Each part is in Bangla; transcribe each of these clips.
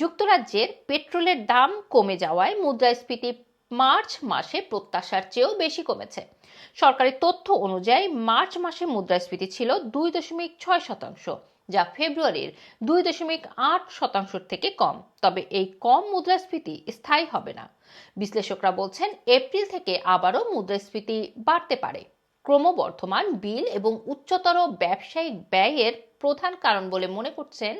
যুক্তরাজ্যের পেট্রোলের দাম কমে যাওয়ায় মুদ্রাস্ফীতি মার্চ মাসে প্রত্যাশার চেয়েও বেশি কমেছে। সরকারি তথ্য অনুযায়ী মার্চ মাসে মুদ্রাস্ফীতি ছিল দুই দশমিক ছয় শতাংশ, যা ফেব্রুয়ারির দুই দশমিক আট শতাংশ থেকে কম। তবে এই কম মুদ্রাস্ফীতি স্থায়ী হবে না। বিশ্লেষকরা বলছেন, এপ্রিল থেকে আবারও মুদ্রাস্ফীতি বাড়তে পারে। ক্রমবর্ধমান বিল এবং উচ্চতর ব্যবসায়িক ব্যয়ের প্রধান কারণ বলে মনে করছেন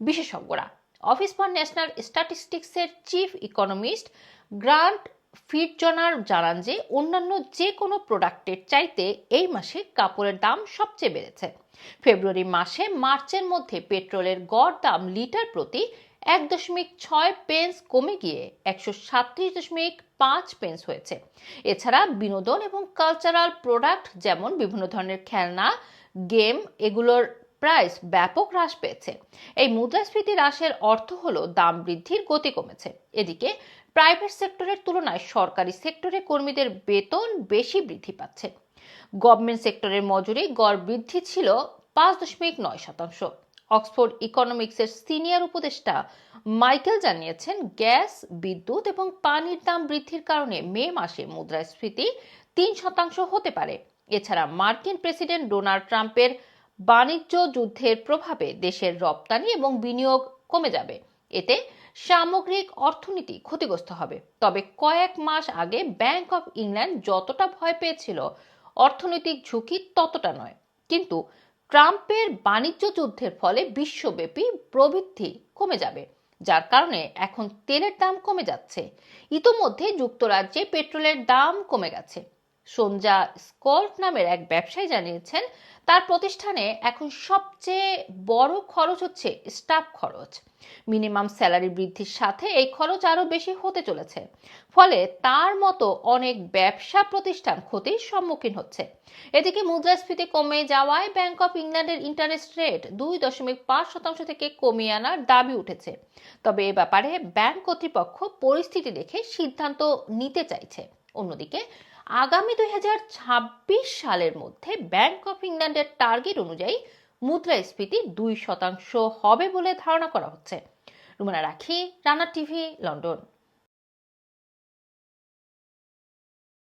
বিশেষজ্ঞরা। অফিস ফর ন্যাশনাল স্ট্যাটিস্টিক্সের চিফ ইকোনমিস্ট গ্রান্ট ফিটজনার জানান যে অন্যান্য যে কোনো প্রোডাক্টের চাইতে এই মাসে কাপড়ের দাম সবচেয়ে বেড়েছে। ফেব্রুয়ারি মাসে মার্চের মধ্যে পেট্রোলের গড় দাম লিটার প্রতি এক দশমিক ছয় পেন্স কমে গিয়ে একশো সাতত্রিশ দশমিক পাঁচ পেন্স হয়েছে। এছাড়া বিনোদন এবং কালচারাল প্রোডাক্ট যেমন বিভিন্ন ধরনের খেলনা, গেম, এগুলোর প্রাইস ব্যাপক হ্রাস পেয়েছে। এই মুদ্রাস্ফীতি হ্রাসের অর্থ হলো দাম বৃদ্ধির গতি কমেছে। এদিকে প্রাইভেট সেক্টরের তুলনায় সরকারি সেক্টরে কর্মীদের বেতন বেশি বৃদ্ধি পাচ্ছে। গভর্নমেন্ট সেক্টরের মজুরি গড় বৃদ্ধি ছিল পাঁচ দশমিক নয় শতাংশ। অক্সফোর্ড ইকোনমিক্সের সিনিয়র উপদেষ্টা মাইকেল জানিয়েছেন, গ্যাস, বিদ্যুৎ এবং পানির দাম বৃদ্ধির কারণে মে মাসে মুদ্রাস্ফীতি তিন শতাংশ হতে পারে। এছাড়া মার্কিন প্রেসিডেন্ট ডোনাল্ড ট্রাম্পের বাণিজ্য যুদ্ধের প্রভাবে দেশের রপ্তানি এবং বিনিয়োগ কমে যাবে। এতে সামগ্রিক অর্থনীতি ক্ষতিগ্রস্ত হবে। তবে কয়েক মাস আগে ব্যাংক অফ ইংল্যান্ড যতটা ভয় পেয়েছিল, অর্থনৈতিক ঝুঁকি ততটা নয়। কিন্তু ট্রাম্পের বাণিজ্য যুদ্ধের ফলে বিশ্বব্যাপী প্রবৃদ্ধি কমে যাবে, যার কারণে এখন তেলের দাম কমে যাচ্ছে। ইতোমধ্যে যুক্তরাজ্যে পেট্রোলের দাম কমে গেছে। সঞ্জা স্কল্ট নামের এক ব্যবসায়ী জানিয়েছেন, তার প্রতিষ্ঠানে এখন সবচেয়ে বড় খরচ হচ্ছে স্টাফ খরচ। মিনিমাম স্যালারি বৃদ্ধির সাথে এই খরচ আরও বেশি হতে চলেছে। ফলে তার মতো অনেক ব্যবসা প্রতিষ্ঠান ক্ষতির সম্মুখীন হচ্ছে। এদিকে মুদ্রাস্ফীতি কমে যাওয়ায় ব্যাংক অফ ইংল্যান্ডের ইন্টারেস্ট রেট দুই দশমিক পাঁচ শতাংশ থেকে কমিয়ে আনার দাবি উঠেছে। তবে এ ব্যাপারে ব্যাংক কর্তৃপক্ষ পরিস্থিতি দেখে সিদ্ধান্ত নিতে চাইছে। অন্যদিকে আগামী দুই হাজার ছাব্বিশ সালের মধ্যে ব্যাংক অফ ইংল্যান্ডের টার্গেট অনুযায়ী মুদ্রাস্ফীতি দুই শতাংশ হবে বলে ধারণা করা হচ্ছে। রুমানা রাখি, রানা টিভি, লন্ডন।